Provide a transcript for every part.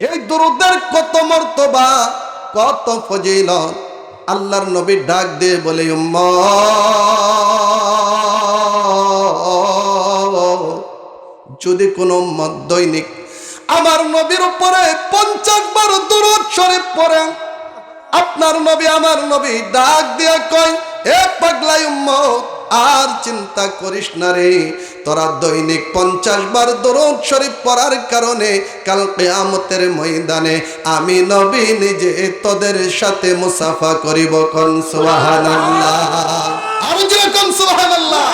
এই দরুদের কত মর্তবা, কত ফজিল আল্লাহর নবী ডাক দিয়ে বলে যদি কোনো উম্মত দৈনিক আমার নবীর উপরে পঞ্চাশ বার দূরত শরীফ পড়ে, আপনার নবী আমার নবী ডাক দিয়ে কয়, এ পাগলাই উম্মত আর চিন্তা করিস না রে। তোরা দৈনিক পঞ্চাশ বার দরুদ শরীফ পড়ার কারণে কাল কেয়ামতের ময়দানে আমি নবী নিজে তোদের সাথে মুসাফা করিব কন সুবহানাল্লাহ। আমি যে কন সুবহানাল্লাহ।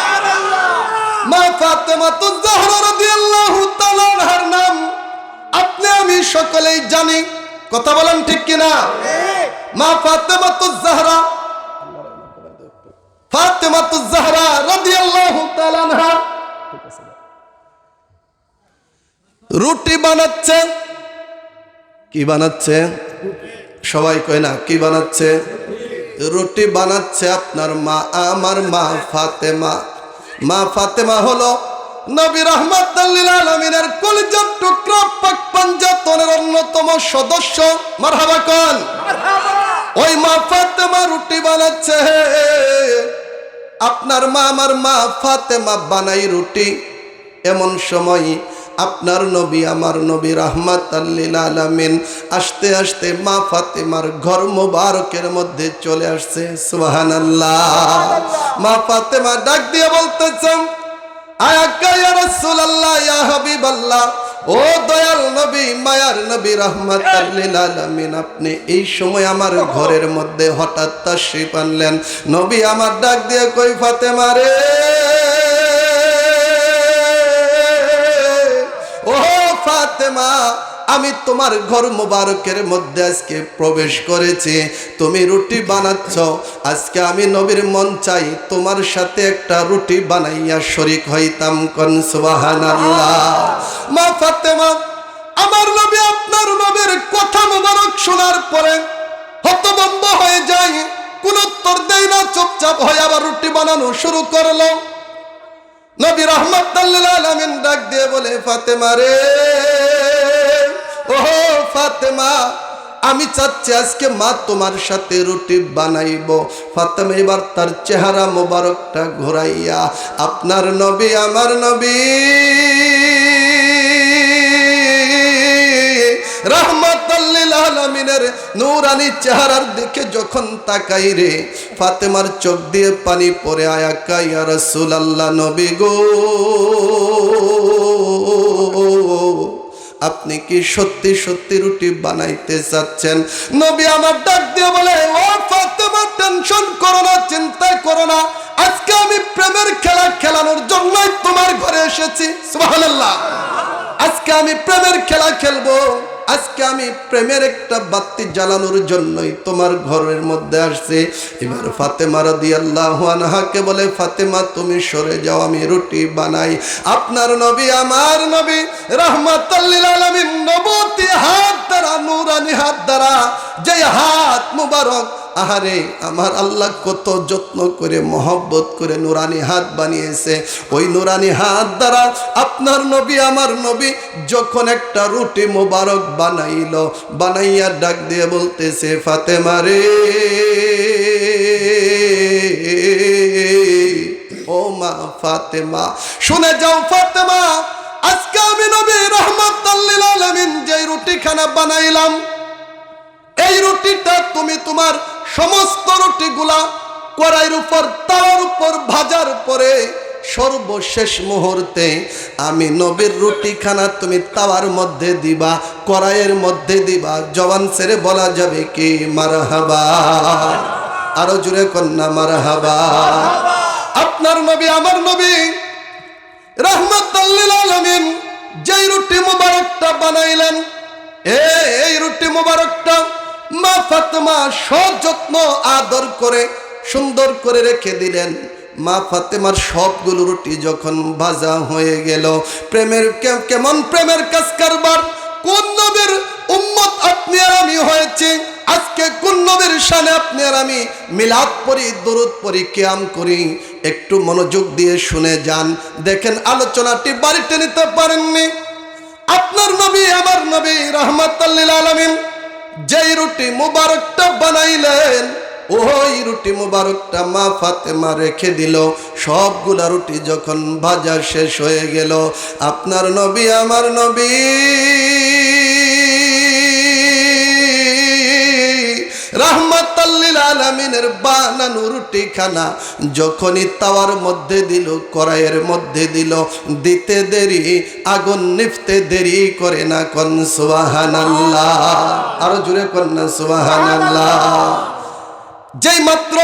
মা ফাতেমা তো জাহরা রাদিয়াল্লাহু তাআলা আনহার নাম। আপনি আমি সকলেই জানি। কথা বলেন ঠিক কিনা? মা ফাতেমা তো জাহরা ফাতেমা তো জাহরা রাদিয়াল্লাহু তাআলা আনহা। রুটি বানাচ্ছে। কি বানাচ্ছে? সবাই কয় না কি বানাচ্ছে? রুটি বানাচ্ছে আপনার মা আমার মা ফাতেমা। মা ফাতেমা হলো নবী রহমাতুল্লিল আলমিনের কলিজার টুকরা পাক পাঞ্জাতনের অন্যতম সদস্য। মারহাবা কন। ওই মা ফাতেমা রুটি বানাচ্ছে। আপনার মা আমার মা ফাতেমা বানাই রুটি। এমন সময় আপনার নবী আমার নবী রাহমাত আল্লিল আলামিন আসতে আসতে মা ফাতেমার ঘর মোবারকের মধ্যে চলে আসছে। সুবহানাল্লাহ। মা ফাতেমা ডাক দিয়ে বলতেছেন আয়াক্কা ইয়া রাসূলুল্লাহ ইয়া হাবিবাল্লাহ ও দয়াল নবী, মায়ার নবী রহমত আলামিন, আপনি এই সময় আমার ঘরের মধ্যে হঠাৎ তাশরিফ আনলেন। নবী আমার ডাক দিয়ে কই ফাতেমা রে? ও ফাতেমা আমি তোমার ঘর মোবারকের মধ্যে আজকে প্রবেশ করেছি। তুমি রুটি বানাচ্ছ। আজকে আমি নবীর মন চাই তোমার সাথে একটা রুটি বানাইয়া শরিক হইতাম আমার নবী আপনার নবীর কথা মোবারক শোনার পরে হতবম্ব হয়ে যায় কোন উত্তর দেয় না, চুপচাপ হয়ে আবার রুটি বানানো শুরু করল। নবী আলমিন ডাক দিয়ে বলে, ফাতেমা রে ওহো ফাতেমা, আমি চাচ্ছি আজকে মা তোমার সাথে রুটি বানাইব। ফাতেমা এবার তার চেহারা মোবারকটা ঘোরাইয়া, আপনার নবী আমার নবী। রহমতুল্লিল আলমিনের নূরানি চেহারার দিকে যখন তাকাই রে, ফাতেমার চোখ দিয়ে পানি পড়ে আয়া কাইয়া রসুল আল্লাহ নবী গো। আপনি কি সত্যি সত্যি রুটি বানাইতে চাচ্ছেন? নবী আমার ডাক দিয়ে বলে ও ফাতেমা, টেনশন করো না চিন্তা করো না। আজকে আমি প্রেমের খেলা খেলানোর জন্যই তোমার ঘরে এসেছি। সুবহানাল্লাহ। আজকে আমি প্রেমের খেলা খেলব। আজকে আমি প্রেমের একটা বাতি জ্বালানোর জন্যই তোমার ঘরের মধ্যে আসছে। এবার ফাতেমা রাদি আল্লাহ আনহাকে বলে, ফাতেমা, তুমি সরে যাও, আমি রুটি বানাই। আপনার নবী, আমার নবী রহমাতাল্লিল আলামিন নবতী হাত দ্বারা, নুরানি হাত দ্বারা যে হাত মুবারক আহারে, আমার আল্লাহ কত যত্ন করে মহব্বত করে নুরানি হাত বানিয়েছে। ওই নুরানি হাত দ্বারা আপনার নবী, আমার নবী যখন একটা রুটি মোবারক বানাইল, বানাইয়া ডাক দিয়ে বলতেছে, ফাতেমা রে, ও মা ফাতেমা, শুনে যাও ফাতেমা, আজকে আমি নবী রহমত আলামিন যে রুটিখানা বানাইলাম, এই রুটিটা তুমি তোমার সমস্ত রুটিগুলা কড়াইয়ের উপর তার উপর ভাজার পরে সর্বশেষ মুহূর্তে আমি নবীর রুটিখানা তুমি তাওয়ার মধ্যে দিবা, কড়াইয়ের মধ্যে দিবা। জবান ছেড়ে বলা যাবে কি? মারহাবা। আরও জুড়ে কন্যা, মারহাবা। আপনার নবী, আমার নবী রহমত আলমিন যেই রুটি মুবারকটা বানাইলেন এই রুটি মুবারকটা মা ফাতেমা সযত্ন আদর করে সুন্দর করে রেখে দিলেন। মা ফাতেমার সবগুলো রুটি যখন ভাজা হয়ে গেল, প্রেমের কেমন প্রেমের কাজ কারবার? কোন নবীর উম্মত আপনি আর আমি হয়েছে? আজকে কোন নবীর শানে আপনি আর আমি মিলাদ পড়ি, দরুদ পড়ি, কেয়াম করি? একটু মনোযোগ দিয়ে শুনে যান। দেখেন, আলোচনাটি বাড়িতে নিতে পারেননি। আপনার নবী, আমার নবী রহমত রুটি মুবারকটা বানাইলেন, ওই রুটি মুবারকটা মা ফাতেমা রেখে দিল। সবগুলা রুটি যখন ভাজা শেষ হয়ে গেল, আপনার নবী, আমার নবী। রাহমাতাল্লিল আলামিনের বানানো রুটি খানা যখনই তাওয়ার মধ্যে দিল, কড়াইয়ের মধ্যে দিল, দিতে দেরি, আগুন নিফতে দেরি করে না কন, সুবহানাল্লাহ। আরও জুড়ে কন না, সুবহানাল্লাহ। যেই মাত্র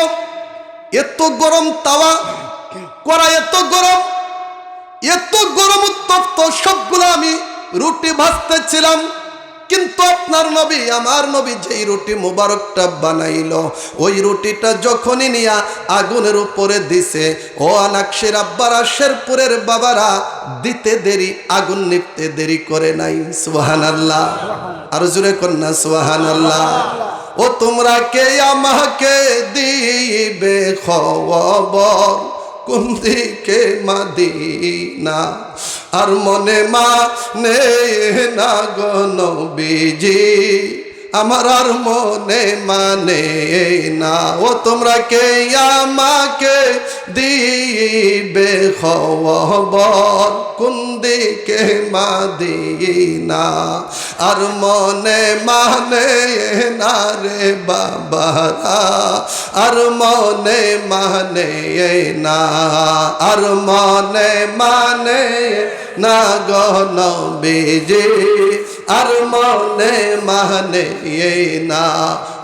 এত গরম তাওয়া, কড়াই এত গরম এত গরম উত্তপ্ত, সবগুলো আমি রুটি ভাজতেছিলাম। কিন্তু আপনার নবী, আমার নবী যেই রুটি মুবারকটা বানাইল, ওই রুটিটা যখনই নিয়া আগুনের উপরে দিছে, ও আনাক্ষের আব্বারা, শেরপুরের বাবারা দিতে দেরি, আগুন নিপতে দেরি করে নাই। সুহান আল্লাহ আর জুড়ে কন্যা সুহান আল্লাহ ও তোমরা কে আমাকে দিবে খবর? কোন দিকে মাদিনা আর মনে মা নে না গনবিজি আমার আর মনে মানে না। ও, তোমরা কে আমাকে দিবে খবর? কোন দিকে মাদিনা? আর মনে মানে না রে বাবারা। আর মনে মানে না। আর মনে মানে না গণ বেজে আর মনে মানে না।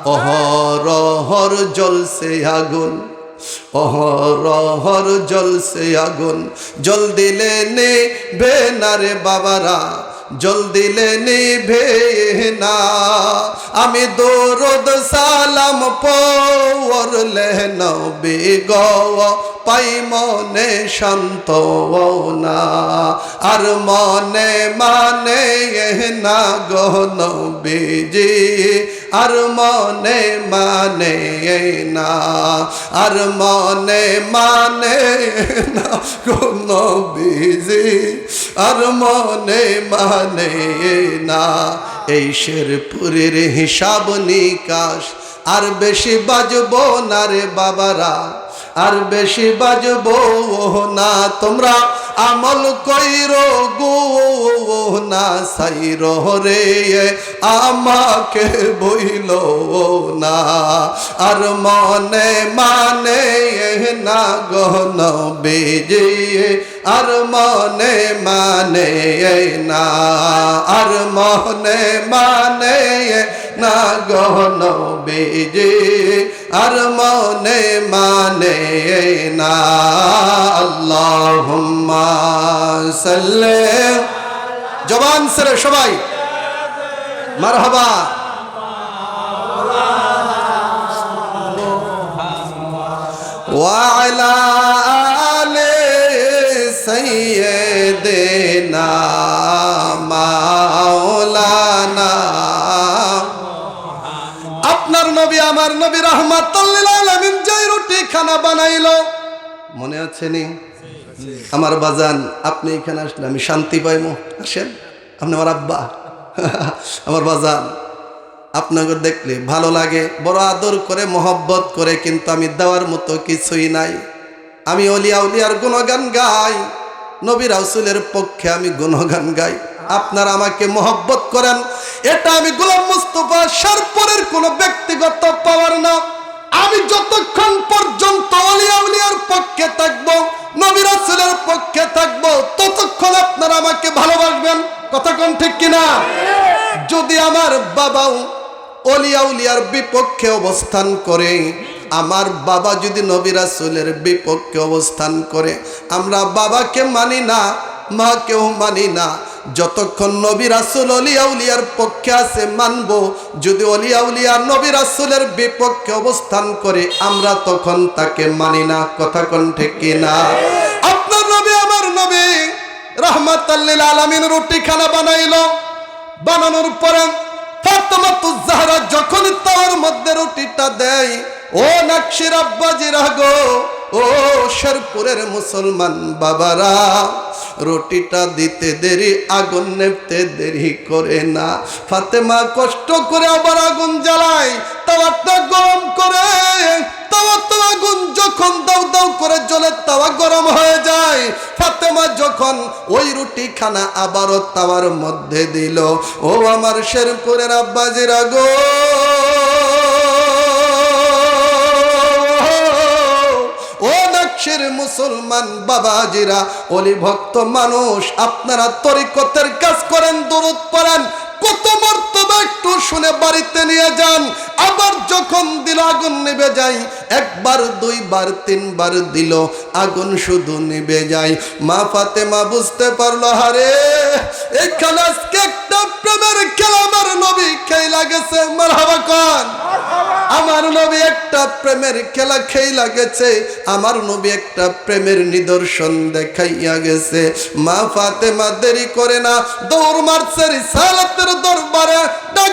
অহরহর জলসে আগুন অহরহর জলসে আগুন। জল দিলে নে বেনারে বাবারা জল দিলে নিভে না আমি দরদ সালাম পড়লে নবী গ পাই মনে শান্ত না আর মনে মানে না গন বেজে। আর মনে মানে না আর মনে মানে না গন বেজে। আর মনে মানে না। এই শেরপুরের হিসাব নিকাশ, আর বেশি বাজব না রে বাবারা, আর বেশি বাজব না। তোমরা আমল কইর গো। না সাইর রে আমাকে বইল না। আর মনে মানে না গন বেজে আর মনে মানে না। আর মনে মানে না গহন বেজে আর মনে মানে না। আল্লাহ সাল্লে জবান সেরে সবাই মারহাবা وعلى آل سيدنا مولانا আপনার নবী আমার নবী রহমাতুল্লিল আলামিন যেই রুটি খানা বানাইলো মনে আছে নি আমার বাজান, আপনি এখানে আসলে আমি শান্তি পাইমো। আসেন। আপনি আমার আব্বা। আমার বাজান, আপনাকে দেখলে ভালো লাগে, বড় আদর করে, মহব্বত করে, কিন্তু আমি দেওয়ার মতো কিছুই নাই। আমি অলিয়া উলিয়ার গুণগান গাই। নবী রাসুলের পক্ষে আমি গুণগান গাই। আপনারা আমাকে মহব্বত করেন। এটা আমি গোলাম মুস্তফা সারপরের কোনো ব্যক্তিগত পাওয়ার না। আমি যতক্ষণ পর্যন্ত অলিয়া উলিয়ার পক্ষে থাকব নবী রাসুলের পক্ষে থাকব, ততক্ষণ আপনারা আমাকে ভালোবাসবেন। কথা কোন ঠিক কিনা? যদি আমার বাবাও অলিয়া উলিয়ার বিপক্ষে অবস্থান করে, আমার বাবা যদি নবিরাসুলের বিপক্ষে অবস্থান করে, আমরা বাবাকে মানি না। মাকেও মানি না। যতক্ষণ নবী রাসুল অলিয়া উলিয়ার পক্ষে আছে, মানব। যদি অলিয়া উলিয়া নবী রাসুলের বিপক্ষে অবস্থান করে, আমরা তখন তাকে মানি না। কথা কোন ঠিক না? আপনার নবী, আমার নবী রহমত আলমিন রুটি খানা বানাইলো। বানানোর পরে ফাতেমাতু যখন তার মধ্যে রুটিটা দেয়, ও নাকশির আব্বাজি রাগো, ও শেরপুরের মুসলমান বাবারা রুটিটা দিতে দেরি, আগুন নেপতে দেরি করে না। ফাতেমা কষ্ট করে আবার আগুন জ্বালায় তাওয়াটা গরম করে। তাওয়া তো আগুন যখন দাও দাও করে জ্বলে, তাওয়া গরম হয়ে যায়। ফাতেমা যখন ওই রুটি খানা আবারও তাওয়ার মধ্যে দিল, ও আমার শেরপুরের আব্বাজির আগো ও মুসলমান বাবাজিরা অলি ভক্ত মানুষ, আপনারা তরিকতের কাজ করেন দূরত পড়েন, কত মর্তবা একটু শুনে বাড়িতে নিয়ে যান। আবার যখন দিল, আগুন নিবে যায়। একবার, দুইবার, তিনবার দিল, আগুন শুধু নিবে যায়। মা ফাতেমা বুঝতে পারল, হারে একটা প্রেমের খেলা আমার নবী কন। আমার নবী একটা প্রেমের খেলা আমার নবী একটা প্রেমের নিদর্শন দেখাইয়া গেছে। মা ফাতেমা দেরি করে না, দৌড় মারছে রিসালাতের দরবারে। ডাক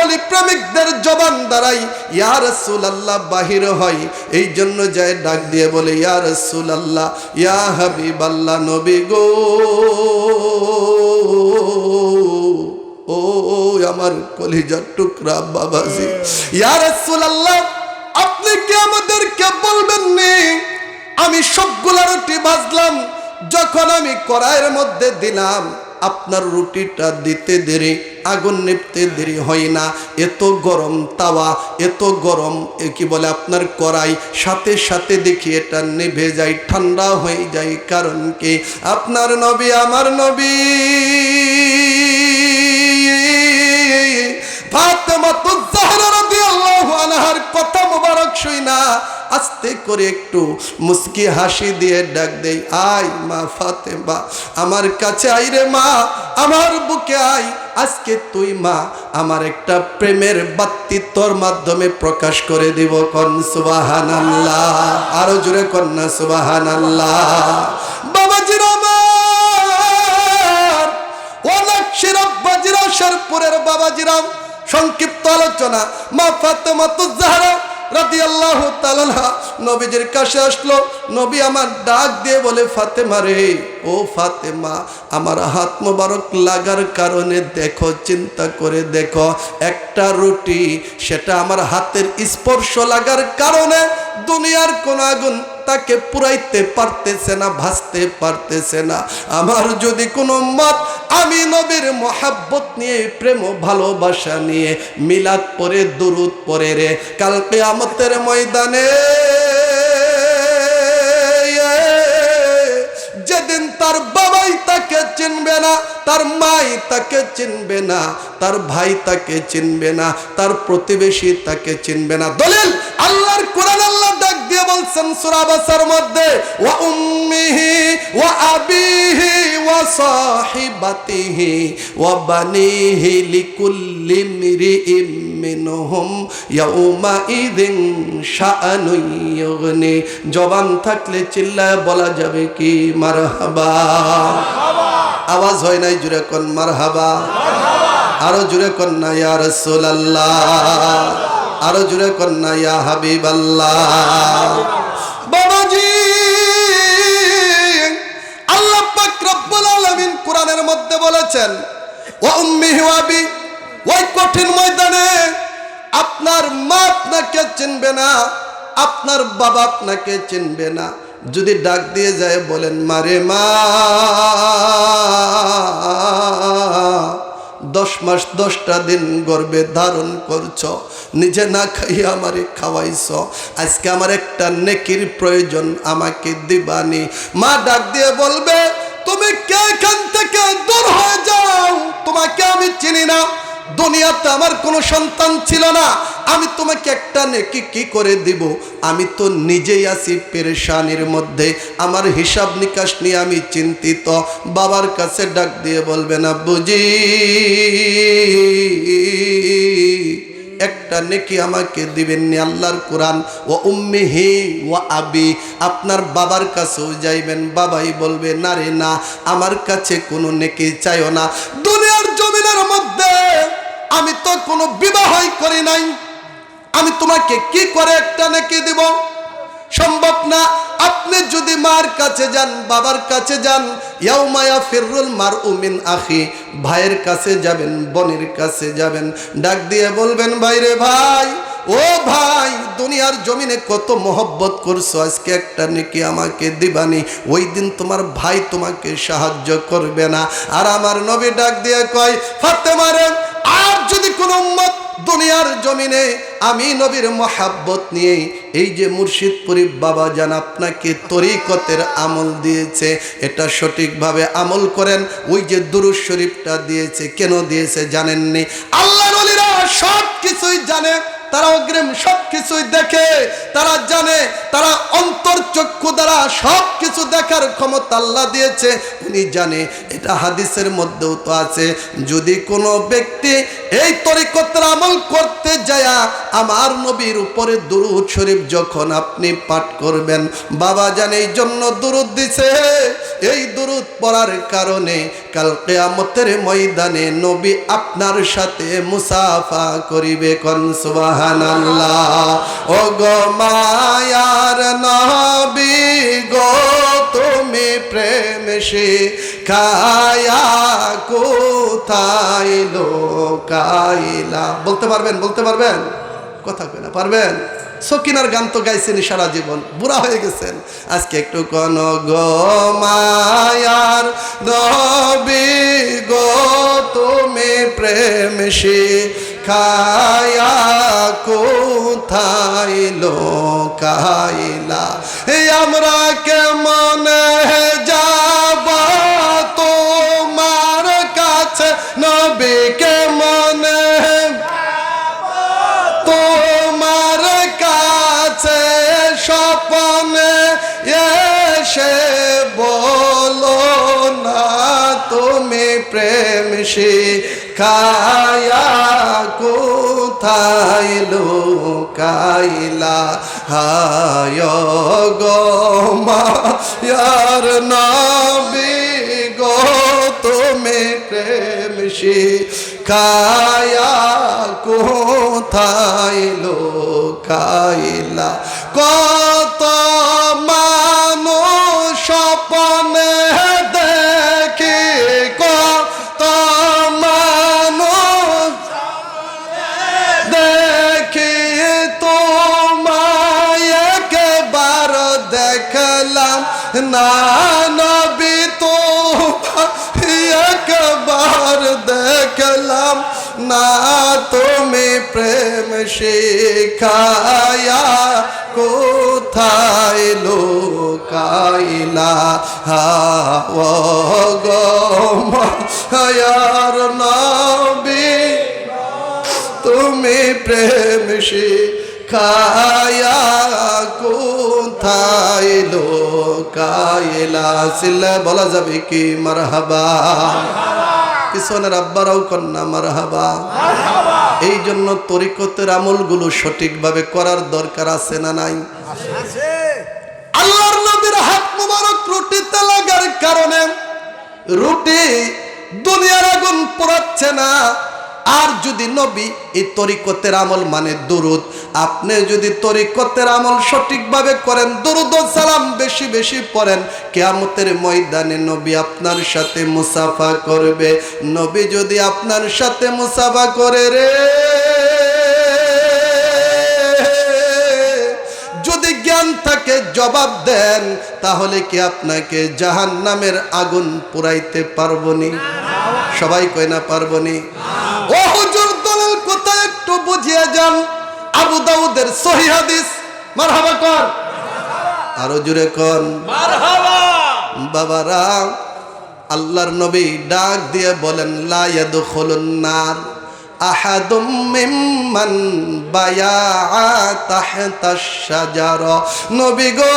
অলি প্রেমিকদের জবান দ্বারাই, ইয়া রাসূলুল্লাহ, বাহির হয় এই জন্য যায় ডাক দিয়ে বলে, ইয়া রাসূলুল্লাহ, ইয়া হাবিবাল্লাহ, নবী গো। ও আমার কলিজার টুকরা বাবাজি। ইয়া রাসূলুল্লাহ, আপনি কি আমাদেরকে বলবেন নি আমি সবগুলা রুটি বাজলাম যখন আমি কড়াইয়ের মধ্যে দিলাম আপনার রুটিটা দিতে দেরি, আগুন নিপতে দেরি হয় না। এত গরম তাওয়া, এত গরম এ কি বলে আপনার কড়াই। সাথে সাথে দেখি এটা নেভে যায়, ঠান্ডা হয়ে যায়। কারণ কি? আপনার নবী, আমার নবী। আস্তে করে একটু মুস্কি হাসি দিয়ে ডাক দেই, আয় মা ফাতেমা, আমার কাছে আই রে মা, আমার বুকে আয়, আজকে তুই মা, আমার একটা প্রেমের বাত্তি তোর মাধ্যমে প্রকাশ করে দিব কন সুবাহান আল্লাহ আরও জোরে কন্যা সুবাহান আল্লাহ সংক্ষিপ্ত আলোচনা, মা ফাতেমা তো রাদিয়াল্লাহু তাআলা নবীজির কাছে আসলো, নবী আমার ডাক দিয়ে বলে, ফাতেমা রে, ও ফাতেমা, আমার হাত মোবারক লাগার কারণে দেখো, চিন্তা করে দেখো, একটা রুটি, সেটা আমার হাতের স্পর্শ লাগার কারণে দুনিয়ার কোন আগুন তাকে পুরাইতে পারতেছে না, ভাসতে পারতেছে না। আমার যদি কোনো মত আমি নবীর মহাব্বত নিয়ে, প্রেম ভালোবাসা নিয়ে মিলাদ পরে দুরুদ পরে রে কালকে আমতের ময়দানে যেদিন তার বাবাই তাকে চিনবে না, তার মাই তাকে চিনবে না, তার ভাই তাকে চিনবে না, তার প্রতিবেশী তাকে চিনবে না। দলিল, আল্লাহর বলছেন সূরা বাসার মধ্যে উম্মিহি আবিহি সাহিবাতিহি বানিহি লিকুল্লি ইয়াউমা ইদিন ইউগনি। জবান থাকলে চিল্লায় বলা যাবে কি? মারহাবা। আওয়াজ হয় নাই জুড়ে কন মারহাবা? আরও জুড়ে কন না, ইয়া রাসূলুল্লাহ। আরও জুড়ে কন না, ইয়া হাবিবাল্লাহ। বাবাজি, আল্লাহ পাক রব্বুল আলামিন কোরআনের মধ্যে বলেছেন, ওয়া উম্মিহি ওয়া ওই কঠিন ময়দানে আপনার মা আপনাকে চিনবে না, আপনার বাবা আপনাকে চিনবে না। যদি ডাক দিয়ে যায় বলেন, মারে মা। দশ মাস, দশটা দিন গর্বে ধারণ করছ, নিজে না খাইয়া আমারে খাওয়াইছ। আজকে আমার একটা নেকির প্রয়োজন, আমাকে দিবানি। মা ডাক দিয়ে বলবে, তুমি কে এখান থেকে দূর হয়ে যাও? তোমাকে আমি চিনি না। দুনিয়াতে আমার কোনো সন্তান ছিল না। আমি তোমাকে একটা নেকি কি করে দিব? আমি তো নিজেই আছি পেরেশানির মধ্যে। আমার হিসাব নিকাশ নিয়ে আমি চিন্তিত। বাবার কাছে ডাক দিয়ে বলবে না বুঝি একটা নেকি আমাকে দিবেননি আল্লাহর কোরআন। ও উম্মিহি ও আবি, আপনার বাবার কাছেও যাইবেন। বাবাই বলবে, না রে, না, আমার কাছে কোনো নেকি চাইও না। দুনিয়ার জমিনের মধ্যে আমি তো কোনো বিবাহই করি নাই। আমি তোমাকে কি করে একটা নেকি দিব? সম্ভব না। আপনি যদি মার কাছে যান, বাবার কাছে যান ইয়াউমায়া ফিররুল মার উমিন আখি, ভাইয়ের কাছে যাবেন, বোনের কাছে যাবেন, ডাক দিয়ে বলবেন ভাইরে ভাই, ও ভাই, দুনিয়ার জমিনে কত মহব্বত করছ, আজকে একটা নাকি আমাকে দিবানি। ওই দিন তোমার ভাই তোমাকে সাহায্য করবে না। আর আমার নবী ডাক দিয়ে কয় ফাতে ফাতেমারে আর যদি কোনো উম্মত দুনিয়ার জমিনে আমি নবীর মহাব্বত নিয়ে এই যে মুর্শিদপুরি বাবা যান আপনাকে তরিকতের আমল দিয়েছে, এটা সঠিকভাবে আমল করেন, ওই যে দুরুজ শরীফটা দিয়েছে, কেন দিয়েছে জানেননি? আল্লাহ সব কিছুই জানে। তারা অগ্রিম সব কিছুই দেখে, তারা জানে, তারা অন্তর চক্ষু দ্বারা সব কিছু দেখার ক্ষমতা আল্লাহ দিয়েছে। উনি জানে, এটা হাদিসের মধ্যেও তো আছে, যদি কোনো ব্যক্তি এই তরিকতের আমল করতে যায় আমার নবীর উপরে দুরুদ শরীফ যখন আপনি পাঠ করবেন, বাবা জানে এই জন্য দুরুদ দিছে। এই দুরুদ পড়ার কারণে কাল কেয়ামতের ময়দানে নবী আপনার সাথে মুসাফা করিবে কন সুবহানাল্লাহ। ও গো মায়ার নবী গো, তুমি প্রেম খায়া কোথায় লোকাইলা বলতে পারবেন বলতে পারবেন? কথা কই পারবেন? সকিনার গান তো গাইছেন সারা জীবন, বুড়া হয়ে গেছেন। আজকে একটু কোন গো মায়ার নবী গো, তুমি প্রেম সে খায়া কোথায় লোকাইলা? আমরা কেমন যাব প্রেম শিখায়া কোথায় লোকাইলা? হায় গো মায়ার নবী গো, তুমি প্রেম শিখায়া কোথায় লোকাইলা? কত মানুষ না, নবী তো একবার দেখলাম না, তুমি প্রেম শিখায়া কোথায় লোকাইলা? হাও নবী, তুমি প্রেম শিখায়া কোথায় সিল্লা বলা যাবে কি মারহাবা? পিছনের আব্বারাও কন্যা মারহাবা। এই জন্য তরিকতের আমলগুলো সঠিকভাবে করার দরকার আছে না নাই? আল্লাহর নবীর হাত মুবারক রুটিতে লাগার কারণে রুটি দুনিয়ার আগুন পোড়াচ্ছে না। আর যদি নবী এই তরিকতের আমল মানে দুরুদ, আপনি যদি তরিকতের আমল সঠিকভাবে করেন, দুরুদ সালাম বেশি বেশি পড়েন, কেয়ামতের ময়দানে নবী আপনার সাথে মুসাফা করবে। নবী যদি আপনার সাথে মুসাফা করে রে, যদি জ্ঞান থাকে, জবাব দেন, তাহলে কি আপনাকে জাহান নামের আগুন পুরাইতে পারবনি সবাই কয় না পারবনি। ও হুজুর দলাল কথা একটু বুঝিয়ে যান। আবু দাউদের সহি হাদিস। মারহাবা কর। আরও জুড়ে কন। বাবারা আল্লাহর নবী ডাক দিয়ে বলেন লা ইয়াদখুলুন নার। আহাদুম মিম্মান বায়া তাহতা শাজারা। নবী গো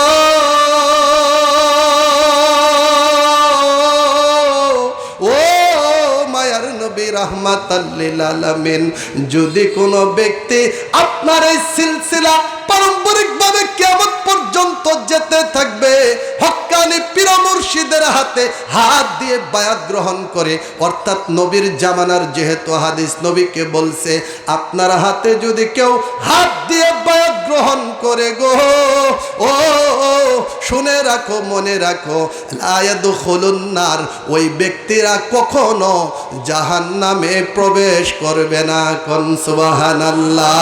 যদি কোনো ব্যক্তি আপনার এই সিলসিলা পারম্পরিকভাবে কেমন পর্যন্ত যেতে থাকবে হাতে হাত দিয়ে বায়াত গ্রহণ করে, অর্থাৎ নবীর জামানার যেহেতু হাদিস নবীকে বলছে, আপনার হাতে যদি কেউ হাত দিয়ে বায়াত গ্রহণ করে গো, ও, শুনে রাখো, মনে রাখো লায়াদু নার, ওই ব্যক্তিরা কখনো জাহান নামে প্রবেশ করবে না কন সুবহানাল্লাহ।